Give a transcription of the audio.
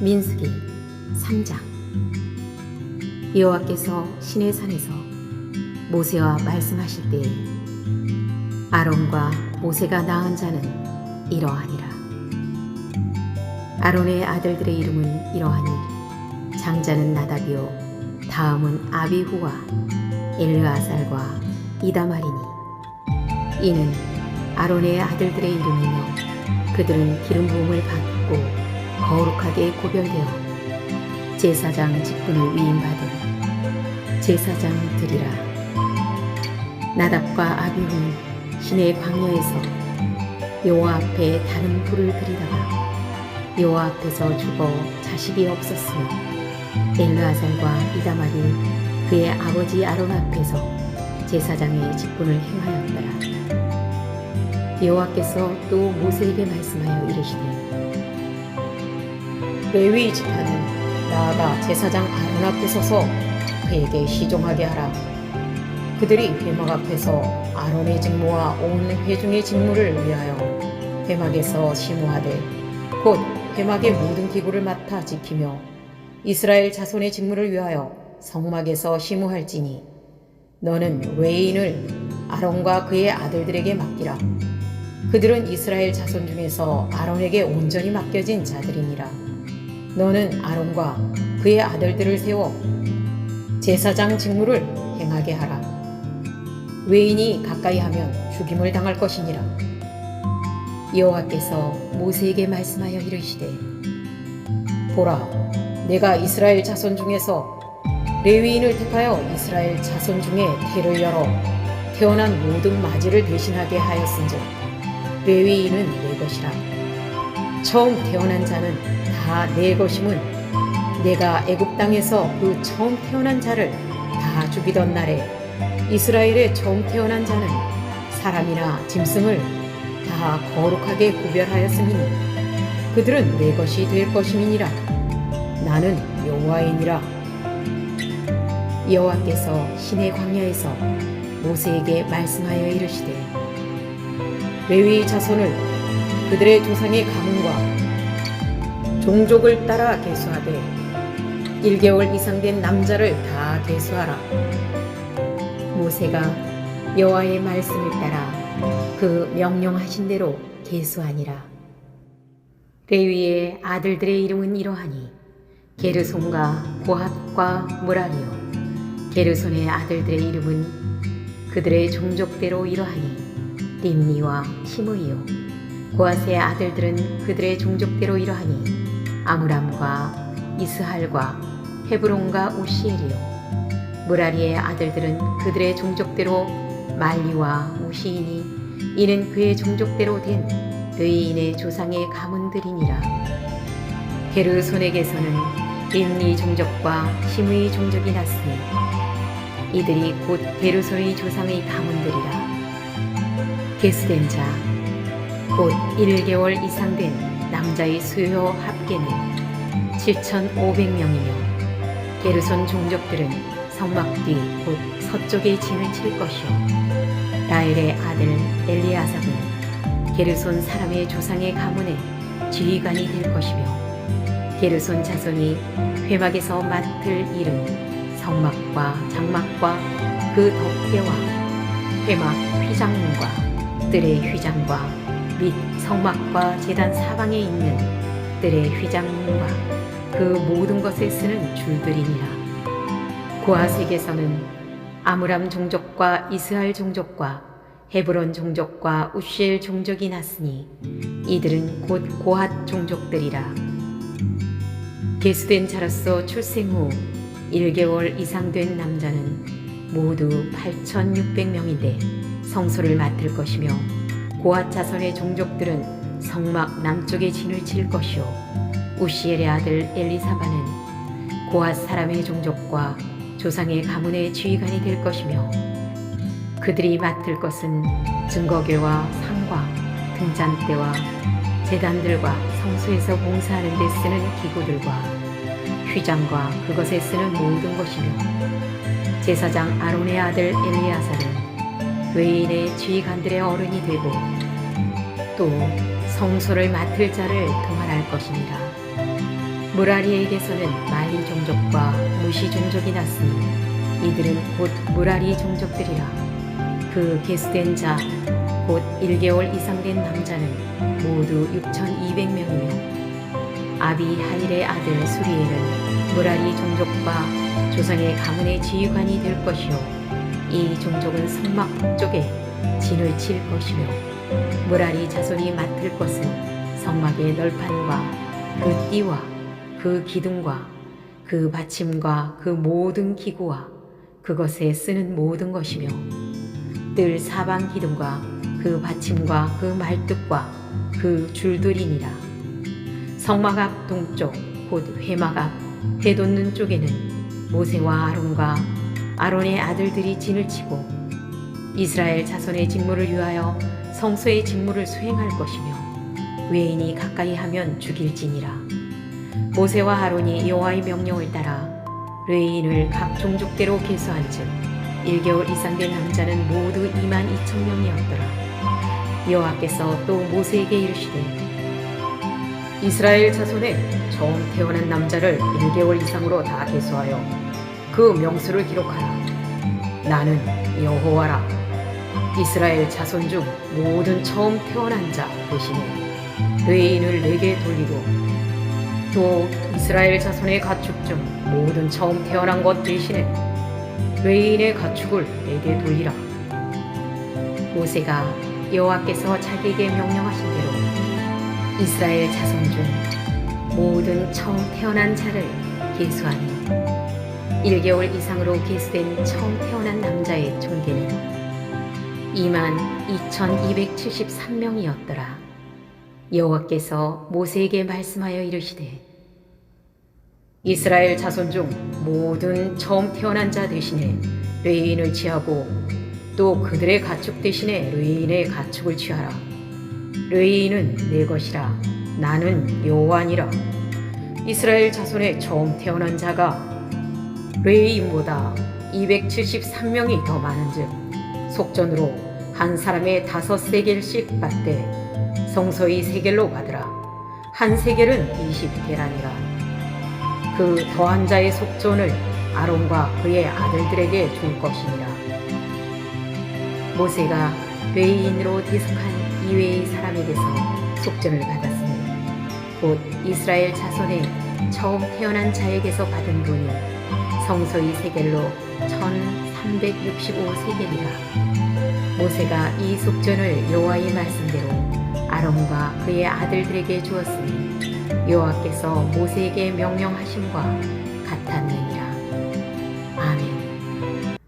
민수기 3장. 여호와께서 시내 산에서 모세와 말씀하실 때에 아론과 모세가 낳은 자는 이러하니라. 아론의 아들들의 이름은 이러하니 장자는 나답이요 다음은 아비후와 엘르아살과 이다말이니 이는 아론의 아들들의 이름이며 그들은 기름 부음을 받고 거룩하게 고별되어 제사장 직분을 위임받은 제사장들이라. 나답과 아비후는 시내 광야에서 여호와 앞에 다른 불을 들이다가 여호와 앞에서 죽어 자식이 없었으며 엘르아살과 이다말이 그의 아버지 아론 앞에서 제사장의 직분을 행하였더라 여호와께서 또 모세에게 말씀하여 이르시되 레위 지파는 나아가 제사장 아론 앞에 서서 그에게 시종하게 하라. 그들이 회막 앞에서 아론의 직무와 온 회중의 직무를 위하여 회막에서 심호하되 곧 회막의 모든 기구를 맡아 지키며 이스라엘 자손의 직무를 위하여 성막에서 심호할지니 너는 외인을 아론과 그의 아들들에게 맡기라. 그들은 이스라엘 자손 중에서 아론에게 온전히 맡겨진 자들이니라. 너는 아론과 그의 아들들을 세워 제사장 직무를 행하게 하라. 외인이 가까이 하면 죽임을 당할 것이니라. 여호와께서 모세에게 말씀하여 이르시되 보라 내가 이스라엘 자손 중에서 레위인을 택하여 이스라엘 자손 중에 태를 열어 태어난 모든 마지를 대신하게 하였은즉 레위인은 내 것이라. 처음 태어난 자는 다 내 것임은 내가 애굽 땅에서 그 처음 태어난 자를 다 죽이던 날에 이스라엘의 처음 태어난 자는 사람이나 짐승을 다 거룩하게 구별하였음이니 그들은 내 것이 될 것임이니라. 나는 여호와이니라. 여호와께서 신의 광야에서 모세에게 말씀하여 이르시되 레위 자손을 그들의 조상의 가문과 종족을 따라 계수하되 1개월 이상 된 남자를 다 계수하라. 모세가 여호와의 말씀을 따라 그 명령하신 대로 계수하니라. 레위의 아들들의 이름은 이러하니 게르손과 고핫과 무라리요. 게르손의 아들들의 이름은 그들의 종족대로 이러하니 림니와 시므이요. 고핫의 아들들은 그들의 종족대로 이러하니 아므람과 이스할과 헤브론과 우시엘이요. 무라리의 아들들은 그들의 종족대로 말리와 우시이니 이는 그의 종족대로 된 의인의 조상의 가문들이니라. 게르손에게서는 림니 종족과 심의 종족이 났으니 이들이 곧 게르손의 조상의 가문들이라 계수된 자. 곧 1개월 이상 된 남자의 수요 합계는 7,500명이며 게르손 종족들은 성막 뒤 곧 서쪽에 진을 칠 것이요. 라엘의 아들 엘리아삽은 게르손 사람의 조상의 가문의 지휘관이 될 것이며 게르손 자손이 회막에서 맡을 일은 성막과 장막과 그 덮개와 회막 휘장문과 뜰의 휘장과 및 성막과 제단 사방에 있는 뜰의 휘장문과 그 모든 것에 쓰는 줄들이니라. 고아색에서는 아므람 종족과 이스할 종족과 헤브론 종족과 우시엘 종족이 났으니 이들은 곧 고핫 종족들이라. 계수된 자로서 출생 후 1개월 이상 된 남자는 모두 8,600명인데 성소를 맡을 것이며 자손의 종족들은 성막 남쪽에 진을 칠 것이요. 우시엘의 아들 엘리사바는 고핫 사람의 종족과 조상의 가문의 지휘관이 될 것이며 그들이 맡을 것은 증거궤와 상과 등잔대와 재단들과 성소에서 봉사하는 데 쓰는 기구들과 휘장과 그것에 쓰는 모든 것이며 제사장 아론의 아들 엘리야살은 외인의 지휘관들의 어른이 되고 또 성소를 맡을 자를 그만할 것이니라. 무라리에게서는 말리 종족과 무시 종족이 났으니 이들은 곧 무라리 종족들이라. 그 계수된 자, 곧 1개월 이상 된 남자는 모두 6,200명이며 아비하일의 아들 수리엘은 무라리 종족과 조상의 가문의 지휘관이 될 것이요 이 종족은 성막 북쪽에 진을 칠 것이며 무라리 자손이 맡을 것은 성막의 널판과 그 띠와 그 기둥과 그 받침과 그 모든 기구와 그것에 쓰는 모든 것이며 뜰 사방 기둥과 그 받침과 그 말뚝과 그 줄들이니라. 성막 앞 동쪽 곧 회막 앞 해돋는 쪽에는 모세와 아론과 아론의 아들들이 진을 치고 이스라엘 자손의 직무를 위하여 성소의 직무를 수행할 것이며 외인이 가까이 하면 죽일지니라. 모세와 아론이 여호와의 명령을 따라 레인을 각 종족대로 계수한즉 1개월 이상 된 남자는 모두 2만 2천 명이었더라. 여호와께서 또 모세에게 이르시되 이스라엘 자손에 처음 태어난 남자를 1개월 이상으로 다 계수하여 그 명수를 기록하라. 나는 여호와라. 이스라엘 자손 중 모든 처음 태어난 자 대신에 외인을 내게 돌리고 또 이스라엘 자손의 가축 중 모든 처음 태어난 것 대신에 외인의 가축을 내게 돌리라. 모세가 여호와께서 자기에게 명령하신 대로 이스라엘 자손 중 모든 처음 태어난 자를 계수하니 1개월 이상으로 계수된 처음 태어난 남자의 존재는 2만 2273명이었더라. 여호와께서 모세에게 말씀하여 이르시되 이스라엘 자손 중 모든 처음 태어난 자 대신에 레인을 취하고 또 그들의 가축 대신에 레인의 가축을 취하라. 레인은 내 것이라 나는 여호와니라. 이스라엘 자손의 처음 태어난 자가 레인보다 273명이 더 많은즉 속전으로 한 사람의 다섯 세겔씩 받되 성서의 세겔로 받으라. 한 세겔은 20계란이라. 그 더한 자의 속전을 아론과 그의 아들들에게 줄 것이니라. 모세가 레인으로 대속한 이외의 사람에게서 속전을 받았으니 곧 이스라엘 자손의 처음 태어난 자에게서 받은 돈이 성소의 세겔로 1365세겔이라. 모세가 이 속전을 여호와의 말씀대로 아론과 그의 아들들에게 주었으니 여호와께서 모세에게 명령하심과 같았느니